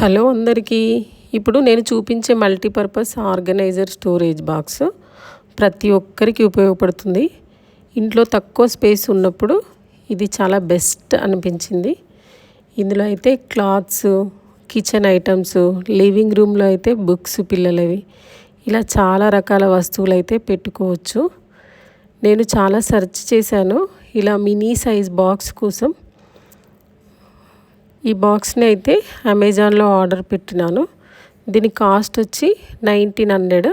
Hello అందరికీ. ఇప్పుడు నేను చూపించే మల్టీపర్పస్ ఆర్గనైజర్ స్టోరేజ్ బాక్స్ ప్రతి ఒక్కరికి ఉపయోగపడుతుంది. ఇంట్లో తక్కువ స్పేస్ ఉన్నప్పుడు ఇది చాలా బెస్ట్ అనిపించింది. ఇందులో అయితే క్లాత్స్ కిచెన్ ఐటమ్స్ లివింగ్ రూమ్లో అయితే బుక్స్ పిల్లలవి. ఇలా చాలా రకాల వస్తువులు అయితే పెట్టుకోవచ్చు. నేను చాలా సెర్చ్ చేశాను. ఇలా మినీ సైజ్ బాక్స్ కోసం ఈ బాక్స్ని అయితే అమెజాన్లో ఆర్డర్ పెట్టినాను. దీని కాస్ట్ వచ్చి నైన్టీన్ హండ్రెడ్.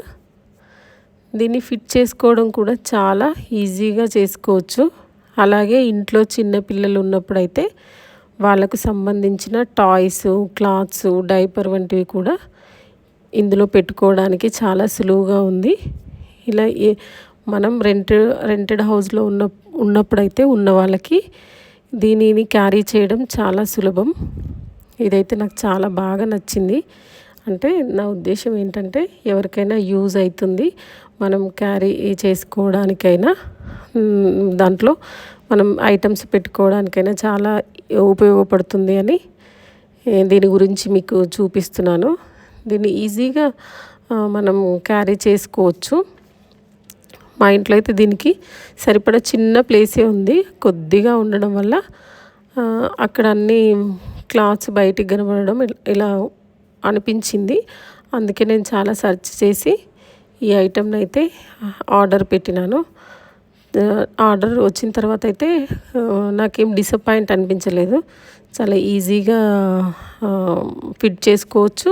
దీన్ని ఫిట్ చేసుకోవడం కూడా చాలా ఈజీగా చేసుకోవచ్చు. అలాగే ఇంట్లో చిన్న పిల్లలు ఉన్నప్పుడైతే వాళ్ళకు సంబంధించిన టాయ్స్ క్లాత్స్ డైపర్ వంటివి కూడా ఇందులో పెట్టుకోవడానికి చాలా సులువుగా ఉంది. ఇలా ఏ మనం రెంట్ రెంటెడ్ హౌస్లో ఉన్న ఉన్నప్పుడైతే ఉన్న వాళ్ళకి దీనిని క్యారీ చేయడం చాలా సులభం. ఇదైతే నాకు చాలా బాగా నచ్చింది. అంటే నా ఉద్దేశం ఏంటంటే ఎవరికైనా యూజ్ అవుతుంది మనం క్యారీ చేసుకోవడానికైనా దాంట్లో మనం ఐటమ్స్ పెట్టుకోవడానికైనా చాలా ఉపయోగపడుతుంది అని దీని గురించి మీకు చూపిస్తున్నాను. దీన్ని ఈజీగా మనం క్యారీ చేసుకోవచ్చు. మా ఇంట్లో అయితే దీనికి సరిపడా చిన్న ప్లేసే ఉంది. కొద్దిగా ఉండడం వల్ల అక్కడ అన్ని క్లాత్స్ బయటికి కనబడడం ఇలా అనిపించింది. అందుకే నేను చాలా సెర్చ్ చేసి ఈ ఐటెంని అయితే ఆర్డర్ పెట్టినాను. ఆర్డర్ వచ్చిన తర్వాత అయితే నాకేం డిసప్పాయింట్ అనిపించలేదు. చాలా ఈజీగా ఫిట్ చేసుకోవచ్చు.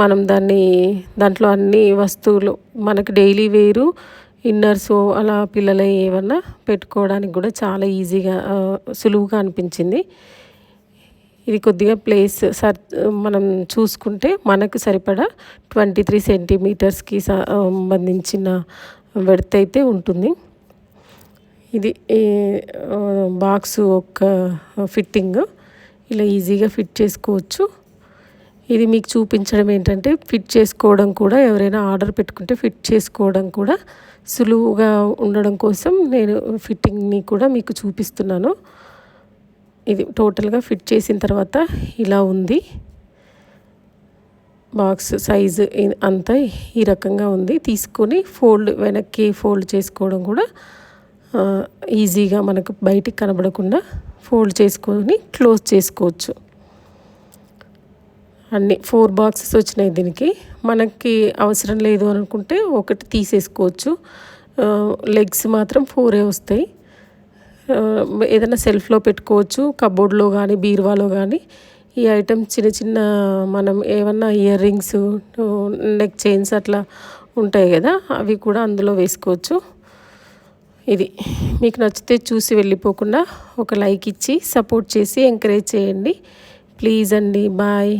మనం దాన్ని దాంట్లో అన్ని వస్తువులు మనకి డైలీ వేరు ఇన్నర్స్ అలా పిల్లలు ఏమన్నా పెట్టుకోవడానికి కూడా చాలా ఈజీగా సులువుగా అనిపించింది. ఇది కొద్దిగా ప్లేస్ సర్ మనం చూసుకుంటే మనకు సరిపడా ట్వంటీ త్రీ సెంటీమీటర్స్కి సంబంధించిన వెడత్ అయితే ఉంటుంది. ఇది బాక్స్ ఒక ఫిట్టింగ్. ఇలా ఈజీగా ఫిట్ చేసుకోవచ్చు. ఇది మీకు చూపించడం ఏంటంటే ఫిట్ చేసుకోవడం కూడా ఎవరైనా ఆర్డర్ పెట్టుకుంటే ఫిట్ చేసుకోవడం కూడా సులువుగా ఉండడం కోసం నేను ఫిట్టింగ్ని కూడా మీకు చూపిస్తున్నాను. ఇది టోటల్గా ఫిట్ చేసిన తర్వాత ఇలా ఉంది. బాక్స్ సైజు అంతా ఈ రకంగా ఉంది. తీసుకొని ఫోల్డ్ వెనక్కి ఫోల్డ్ చేసుకోవడం కూడా ఈజీగా మనకు బయటికి కనబడకుండా ఫోల్డ్ చేసుకొని క్లోజ్ చేసుకోవచ్చు. అన్ని ఫోర్ బాక్సెస్ వచ్చినాయి దీనికి. మనకి అవసరం లేదు అనుకుంటే ఒకటి తీసేసుకోవచ్చు. లెగ్స్ మాత్రం ఫోరే వస్తాయి. ఏదైనా సెల్ఫ్లో పెట్టుకోవచ్చు కబోర్డ్లో కానీ బీరువాలో కానీ ఈ ఐటమ్ చిన్న చిన్న మనం ఏమన్నా ఇయర్ రింగ్స్ నెక్ చైన్స్ అట్లా ఉంటాయి కదా అవి కూడా అందులో వేసుకోవచ్చు. ఇది మీకు నచ్చితే చూసి వెళ్ళిపోకుండా ఒక లైక్ ఇచ్చి సపోర్ట్ చేసి ఎంకరేజ్ చేయండి. ప్లీజ్ అండి బాయ్.